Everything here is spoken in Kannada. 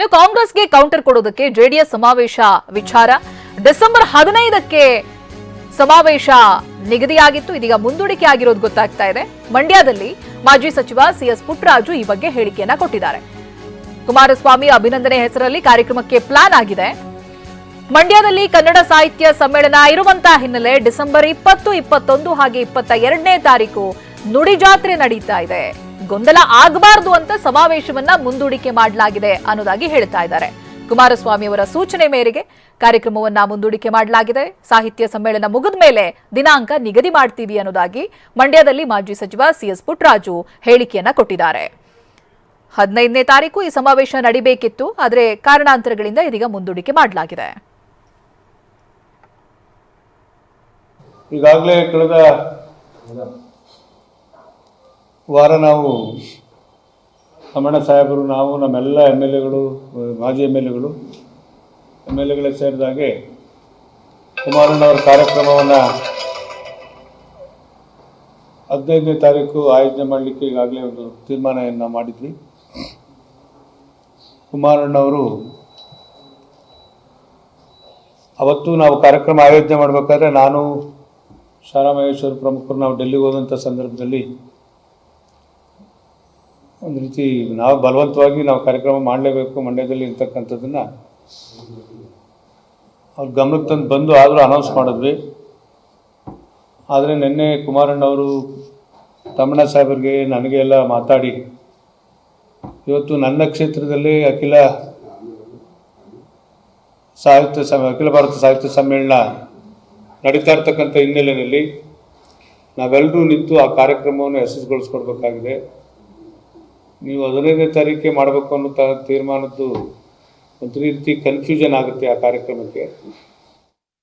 ಇನ್ನು ಕಾಂಗ್ರೆಸ್ಗೆ ಕೌಂಟರ್ ಕೊಡೋದಕ್ಕೆ ಜೆಡಿಎಸ್ ಸಮಾವೇಶ ವಿಚಾರ. ಡಿಸೆಂಬರ್ ಹದಿನೈದಕ್ಕೆ ಸಮಾವೇಶ ನಿಗದಿಯಾಗಿತ್ತು. ಇದೀಗ ಮುಂದೂಡಿಕೆ ಆಗಿರೋದು ಗೊತ್ತಾಗ್ತಾ ಇದೆ. ಮಂಡ್ಯದಲ್ಲಿ ಮಾಜಿ ಸಚಿವ ಸಿಎಸ್ ಪುಟ್ಟರಾಜು ಈ ಬಗ್ಗೆ ಹೇಳಿಕೆಯನ್ನ ಕೊಟ್ಟಿದ್ದಾರೆ. ಕುಮಾರಸ್ವಾಮಿ ಅಭಿನಂದನೆ ಹೆಸರಲ್ಲಿ ಕಾರ್ಯಕ್ರಮಕ್ಕೆ ಪ್ಲಾನ್ ಆಗಿದೆ. ಮಂಡ್ಯದಲ್ಲಿ ಕನ್ನಡ ಸಾಹಿತ್ಯ ಸಮ್ಮೇಳನ ಇರುವಂತಹ ಹಿನ್ನೆಲೆ ಡಿಸೆಂಬರ್ ಇಪ್ಪತ್ತು, ಇಪ್ಪತ್ತೊಂದು ಹಾಗೆ ಇಪ್ಪತ್ತ ಎರಡನೇ ತಾರೀಕು ನುಡಿ ಜಾತ್ರೆ ನಡೀತಾ ಇದೆ. ಗೊಂದಲ ಆಗಬಾರದು ಅಂತ ಸಮಾವೇಶವನ್ನ ಮುಂದೂಡಿಕೆ ಮಾಡಲಾಗಿದೆ ಅನ್ನೋದಾಗಿ ಹೇಳ್ತಾ ಇದ್ದಾರೆ. ಕುಮಾರಸ್ವಾಮಿ ಅವರ ಸೂಚನೆ ಮೇರೆಗೆ ಕಾರ್ಯಕ್ರಮವನ್ನ ಮುಂದೂಡಿಕೆ ಮಾಡಲಾಗಿದೆ. ಸಾಹಿತ್ಯ ಸಮ್ಮೇಳನ ಮುಗಿದ ಮೇಲೆ ದಿನಾಂಕ ನಿಗದಿ ಮಾಡ್ತೀವಿ ಅನ್ನೋದಾಗಿ ಮಂಡ್ಯದಲ್ಲಿ ಮಾಜಿ ಸಚಿವ ಸಿಎಸ್ ಪುಟ್ಟರಾಜು ಹೇಳಿಕೆಯನ್ನ ಕೊಟ್ಟಿದ್ದಾರೆ. ಹದಿನೈದನೇ ತಾರೀಕು ಈ ಸಮಾವೇಶ ನಡಿಬೇಕಿತ್ತು, ಆದರೆ ಕಾರಣಾಂತರಗಳಿಂದ ಇದೀಗ ಮುಂದೂಡಿಕೆ ಮಾಡಲಾಗಿದೆ. ಈಗಾಗಲೇ ಕಳೆದ ವಾರ ನಾವು ರಮಣ ಸಾಹೇಬರು, ನಾವು, ನಮ್ಮೆಲ್ಲ ಎಂ ಎಲ್ ಎಗಳು, ಮಾಜಿ ಎಂ ಎಲ್ ಎಗಳು, ಎಂ ಎಲ್ ಎಗಳೇ ಸೇರಿದಾಗೆ ಕುಮಾರಣ್ಣವರ ಕಾರ್ಯಕ್ರಮವನ್ನು ಹದಿನೈದನೇ ತಾರೀಕು ಆಯೋಜನೆ ಮಾಡಲಿಕ್ಕೆ ಈಗಾಗಲೇ ಒಂದು ತೀರ್ಮಾನವನ್ನು ಮಾಡಿದ್ವಿ. ಕುಮಾರಣ್ಣವರು ಅವತ್ತು ನಾವು ಕಾರ್ಯಕ್ರಮ ಆಯೋಜನೆ ಮಾಡಬೇಕಾದ್ರೆ ನಾನು, ಶಾರಾ ಮಹೇಶ್ವರ ಪ್ರಮುಖರು ನಾವು ಡೆಲ್ಲಿಗೆ ಹೋದಂಥ ಸಂದರ್ಭದಲ್ಲಿ ಒಂದು ರೀತಿ ನಾವು ಬಲವಂತವಾಗಿ ನಾವು ಕಾರ್ಯಕ್ರಮ ಮಾಡಲೇಬೇಕು ಮಂಡ್ಯದಲ್ಲಿ ಇರ್ತಕ್ಕಂಥದ್ದನ್ನು. ಅವ್ರ ಗಮನಕ್ಕೆ ತಂದು ಬಂದು ಆದರೂ ಅನೌನ್ಸ್ ಮಾಡಿದ್ವಿ. ಆದರೆ ನಿನ್ನೆ ಕುಮಾರಣ್ಣವರು ತಮ್ಮಣ್ಣ ಸಾಹೇಬರಿಗೆ ನನಗೆ ಎಲ್ಲ ಮಾತಾಡಿ, ಇವತ್ತು ನನ್ನ ಕ್ಷೇತ್ರದಲ್ಲಿ ಅಖಿಲ ಸಾಹಿತ್ಯ ಸಮ, ಅಖಿಲ ಭಾರತ ಸಾಹಿತ್ಯ ಸಮ್ಮೇಳನ ನಡೀತಾ ಇರ್ತಕ್ಕಂಥ ಹಿನ್ನೆಲೆಯಲ್ಲಿ ನಾವೆಲ್ಲರೂ ನಿಂತು ಆ ಕಾರ್ಯಕ್ರಮವನ್ನು ಯಶಸ್ಸುಗೊಳಿಸ್ಕೊಡ್ಬೇಕಾಗಿದೆ ನೀವು ಹದಿನೈದನೇ ತಾರೀಕೆ ಮಾಡಬೇಕು ಅನ್ನೋ ತೀರ್ಮಾನದ್ದು ಒಂದು ರೀತಿ ಕನ್ಫ್ಯೂಷನ್ ಆಗುತ್ತೆ ಆ ಕಾರ್ಯಕ್ರಮಕ್ಕೆ.